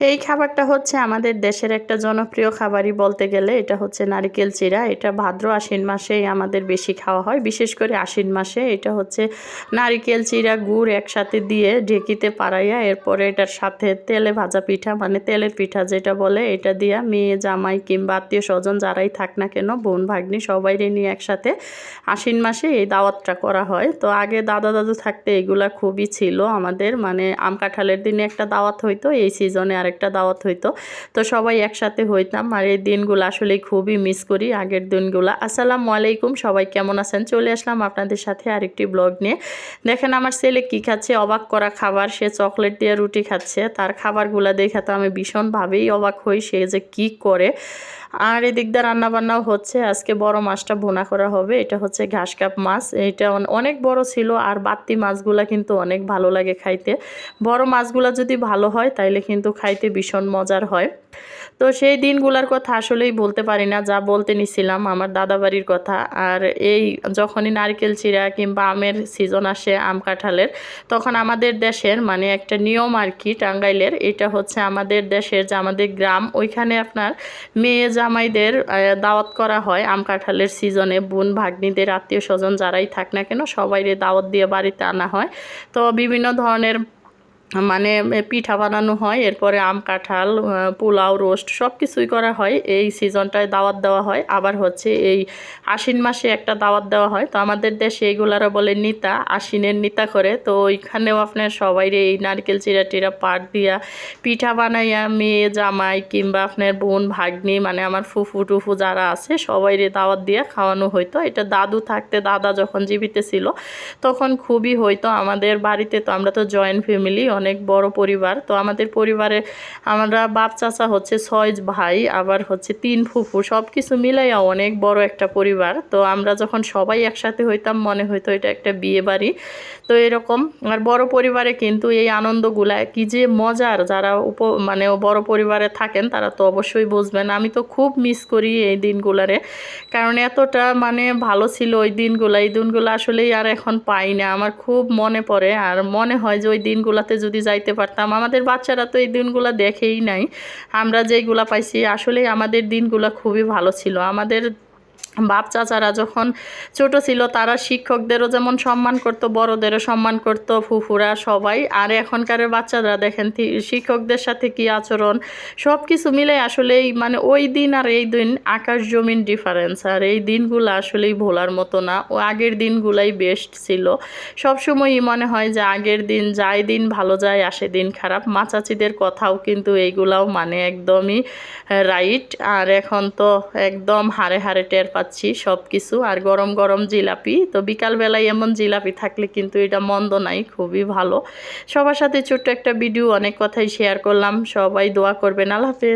এই খাবারটা হচ্ছে আমাদের দেশের একটা জনপ্রিয় খাবারই বলতে গেলে। এটা হচ্ছে নারিকেল চিরা। এটা ভাদ্র আশ্বিন মাসেই আমাদের বেশি খাওয়া হয়। বিশেষ করে আশ্বিন মাসে এটা হচ্ছে নারিকেল চিরা গুড় একসাথে দিয়ে ঢেকিতে পাড়াইয়া, এরপরে এটার সাথে তেলে ভাজা পিঠা মানে তেলের পিঠা যেটা বলে, এটা দিয়া মেয়ে, জামাই কিংবা আত্মীয় স্বজন যারাই থাক না কেন, বোন, ভাগ্নি সবাইরে নিয়ে একসাথে আশ্বিন মাসে এই দাওয়াতটা করা হয়। তো আগে দাদা, দাদু থাকতে এগুলা খুবই ছিল আমাদের। মানে আম কাঁঠালের দিনে একটা দাওয়াত হইতো, এই সিজনে আর আরেকটা দাওয়াত হইতো। তো সবাই একসাথে হইতাম আর এই দিনগুলো আসলে খুবই মিস করি, আগের দিনগুলো। আসসালামু আলাইকুম, সবাই কেমন আছেন? চলে আসলাম আপনাদের সাথে আরেকটি ব্লগ নিয়ে। দেখেন আমার ছেলে কি খাচ্ছে? অবাক করা খাবার, সে চকলেট দিয়ে রুটি খাচ্ছে। তার খাবারগুলো দেখে তো আমি ভীষণভাবেই অবাক হই, সে যে কি করে। আর এদিক দিয়ে রান্নাবান্নাও হচ্ছে। আজকে বড় মাছটা ভুনা করা হবে। এটা হচ্ছে ঘাস কাপ মাছ। এটা অনেক বড় ছিল আর বাত্তি মাছগুলা কিন্তু অনেক ভালো লাগে খাইতে। বড় মাছগুলা যদি ভালো হয়, তাইলে কিন্তু খাইতে ভীষণ মজার হয়। তো সেই দিনগুলার কথা আসলেই বলতে পারি না। যা বলতে নিছিলাম, আমার দাদাবাড়ির কথা। আর এই যখনই নারকেল চিরা কিংবা আমের সিজন আসে, আম কাঁঠালের, তখন আমাদের দেশের মানে একটা নিয়ম আর কি টাঙ্গাইলের, এটা হচ্ছে আমাদের দেশের যে আমাদের গ্রাম, ওইখানে আপনার মেয়ে জামাইদের দাওয়াত করা হয়। আম কাঁঠালের সিজনে বোন, ভাগ্নিদের, আত্মীয় স্বজন যারাই থাক না কেন, সবাইরে দাওয়াত দিয়ে বাড়িতে আনা হয়। তো বিভিন্ন ধরনের মানে পিঠা বানানো হয়, এরপরে আম কাঁঠাল পোলাও, রোস্ট সব কিছুই করা হয়। এই সিজনটায় দাওয়াত দেওয়া হয়। আবার হচ্ছে এই আশ্বিন মাসে একটা দাওয়াত দেওয়া হয়। তো আমাদের দেশে এইগুলারা বলে নিতা, আশ্বিনের নিতা করে। তো ওইখানেও আপনার সবাই এই নারকেল চিরা টিরা পাট দিয়া পিঠা বানাইয়া, মেয়ে, জামাই কিংবা আপনার বোন, ভাগ্নি মানে আমার ফুফু, টুফু যারা আছে সবাই দাওয়াত দিয়ে খাওয়ানো হইতো। এটা দাদু থাকতে দাদা যখন জীবিত ছিল, তখন খুবই হইতো। আমাদের বাড়িতে তো আমরা তো জয়েন্ট ফ্যামিলি অনেক বড় পরিবার। তো আমাদের পরিবারে আমরা বাপ চাচা হচ্ছে ছয় ভাই, আবার হচ্ছে তিন ফুফু সব কিছু মিলাইয়া অনেক বড় একটা পরিবার। তো আমরা যখন সবাই একসাথে হইতাম, মনে হইতো এটা একটা বিয়ে বাড়ি। তো এরকম, আর বড় পরিবারে কিন্তু এই আনন্দগুলা কি যে মজার, যারা উপ মানে বড় পরিবারে থাকেন, তারা তো অবশ্যই বুঝবেন। আমি তো খুব মিস করি এই দিনগুলারে, কারণ এতটা মানে ভালো ছিল ওই দিনগুলো। এই দিনগুলো আসলেই আর এখন পাই না, আমার খুব মনে পড়ে। আর মনে হয় যে ওই দিনগুলোতে যদি যাইতে পারতাম। আমাদের বাচ্চারা তো এই দিনগুলো দেখেই নাই। আমরা যেইগুলা পাইছি আসলে আমাদের দিনগুলো খুবই ভালো ছিল। আমাদের বাপ চাচারা যখন ছোট ছিল, তারা শিক্ষকদেরও যেমন সম্মান করত, বড়দেরও সম্মান করত, ফুফুরা সবাই। আর এখনকার বাচ্চারা দেখেন শিক্ষকদের সাথে কি আচরণ? সব কিছু মিলে আসলেই মানে ওই দিন আর এই দিন আকাশ জমিন ডিফারেন্স আর এই দিনগুলো আসলেই ভোলার মতো না। ও আগের দিনগুলাই বেস্ট ছিল। সবসময়ই মনে হয় যে আগের দিন যাই দিন ভালো যায়, আসে দিন খারাপ। মা চাচিদের কথাও কিন্তু এইগুলাও মানে একদমই রাইট আর এখন তো একদম হারে হারে টের পাচ্ছি সব কিছু আর গরম গরম জিলাপি। তো বিকালবেলায় এমন জিলাপি থাকলে কিন্তু এটা মন্দ নাই, খুবই ভালো। সবার সাথে ছোট্ট একটা ভিডিও, অনেক কথাই শেয়ার করলাম। সবাই দোয়া করবেন। আল্লাহ হাফেজ।